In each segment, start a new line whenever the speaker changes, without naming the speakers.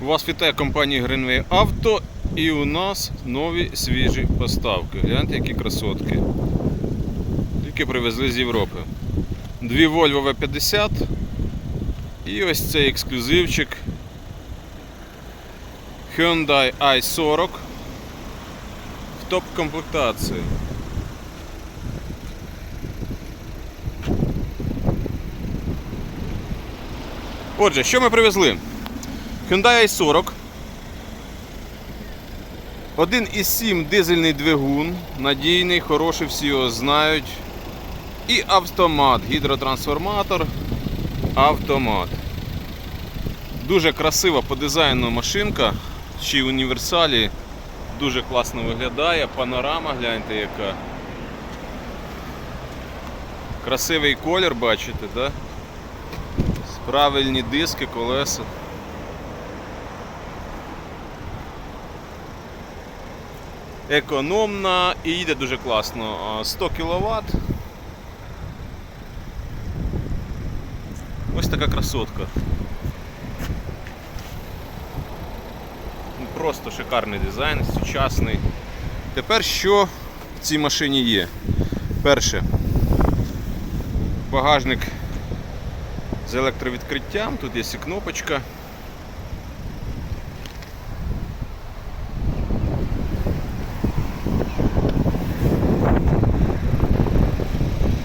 Вас вітає компанія Greenway Auto і у нас нові свіжі поставки. Гляньте, які красотки. Тільки привезли з Європи. Дві Volvo V50 і ось цей ексклюзивчик Hyundai i40 в топ комплектації. Отже, що ми привезли? Hyundai i40. 1,7 дизельний двигун, надійний, хороший, всі його знають. І автомат, гідротрансформатор, автомат. Дуже красива по дизайну машинка, ще й універсалі. Дуже класно виглядає, панорама, гляньте яка. Красивий колір, бачите, да? Правильні диски, колеса. Економна і їде дуже класно. 100 кВт. Ось така красотка. Просто шикарний дизайн, сучасний. Тепер що в цій машині є? Перше. Багажник з електровідкриттям, тут є і кнопочка.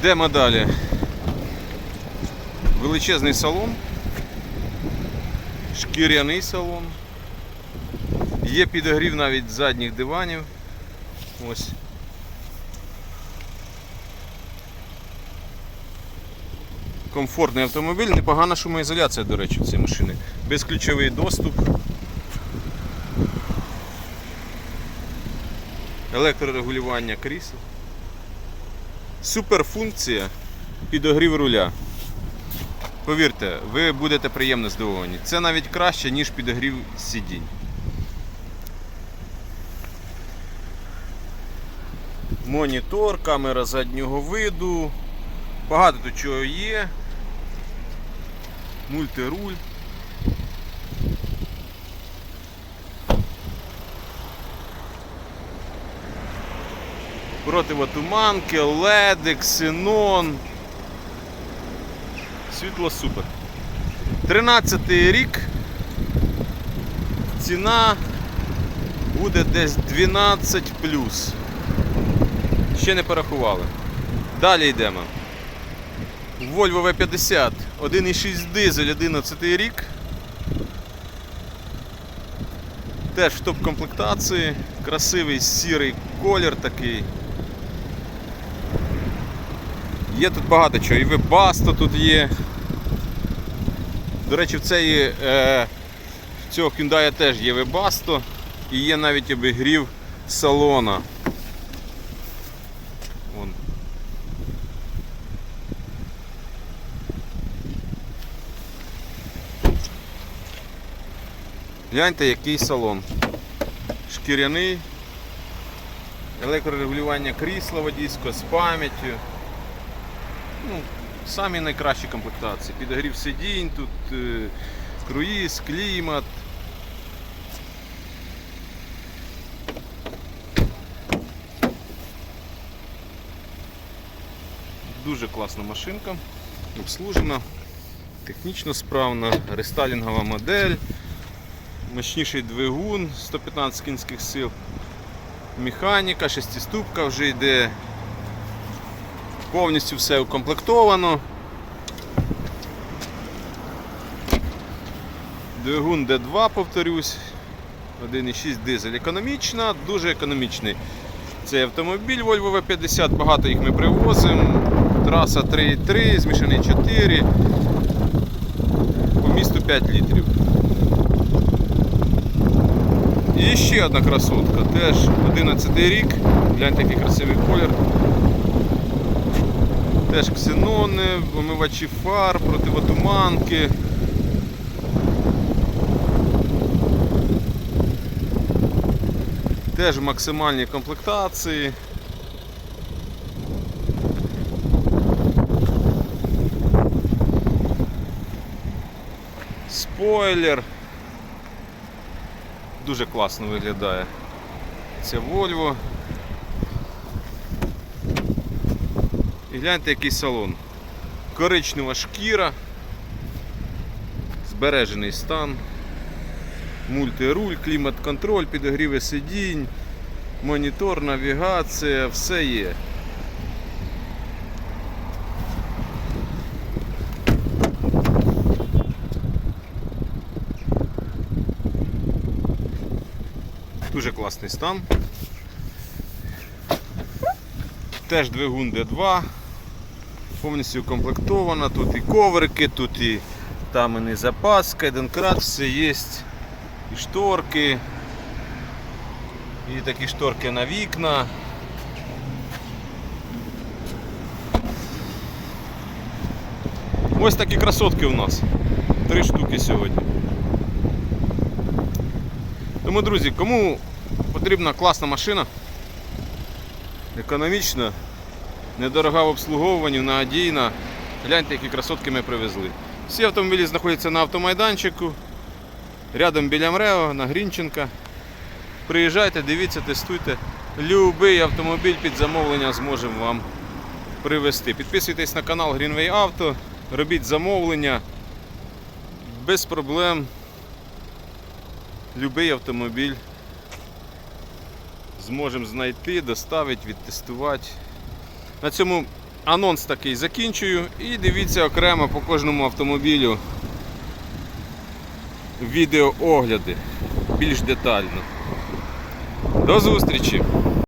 Йдемо далі. Величезний салон, шкіряний салон. Є підогрів навіть задніх диванів. Ось. Комфортний автомобіль, непогана шумоізоляція, до речі, цій машини. Безключовий доступ. Електрорегулювання крісел. Суперфункція підогрів руля. Повірте, ви будете приємно здивовані. Це навіть краще, ніж підогрів сидінь. Монітор, камера заднього виду. Багато тут чого є. Мультируль. Противотуманки, леди, ксенон. Світло супер. 13 рік. Ціна буде десь 12 Ще не порахували. Далі йдемо. Volvo V50, 1,6 дизель, 11 рік. Теж в топ комплектації, красивий сірий колір такий. Є тут багато чого, і Webasto тут є. До речі, в цей, е, в цього Hyundai теж є Webasto і є навіть обігрів салона. Вон. Гляньте, який салон. Шкіряний, електрорегулювання крісла водійського з пам'яттю. Ну, самі найкращі комплектації. Підогрів сидінь, тут е, круїз, клімат. Дуже класна машинка, обслужена, технічно справна, рестайлінгова модель, мощніший двигун 115 кінських сил, механіка, шестиступка вже йде, повністю все укомплектовано. Двигун D2, повторюсь, 1,6 дизель. Економічна, дуже економічний. Цей автомобіль Volvo V50, багато їх ми привозимо. Траса 3,3, змішаний 4. По місту 5 літрів. І ще одна красотка, теж 11 рік. Гляньте, який красивий колір. Теж ксенони, омивачі фар, противотуманки. Теж в максимальній комплектації. Спойлер. Дуже класно виглядає. Це Volvo. І гляньте який салон. Коричнева шкіра. Збережений стан. Мультируль, клімат-контроль, підогріви сидінь, монітор, навігація, все є. Дуже класний стан. Теж двигун D2. Повністю укомплектована. Тут і коврики, тут і там і запаска, і донкрат, все є. І шторки. І такі шторки на вікна. Ось такі красотки у нас. Три штуки сьогодні. Тому, друзі, кому потрібна класна машина, економічна, недорога в обслуговуванні, надійна, гляньте, які красотки ми привезли. Всі автомобілі знаходяться на автомайданчику, рядом біля МРЕО, на Грінченка. Приїжджайте, дивіться, тестуйте. Любий автомобіль під замовлення зможемо вам привезти. Підписуйтесь на канал Greenway Auto, робіть замовлення без проблем. Любий автомобіль зможемо знайти, доставити, відтестувати. На цьому анонс такий закінчую і дивіться окремо по кожному автомобілю відеоогляди більш детально. До зустрічі!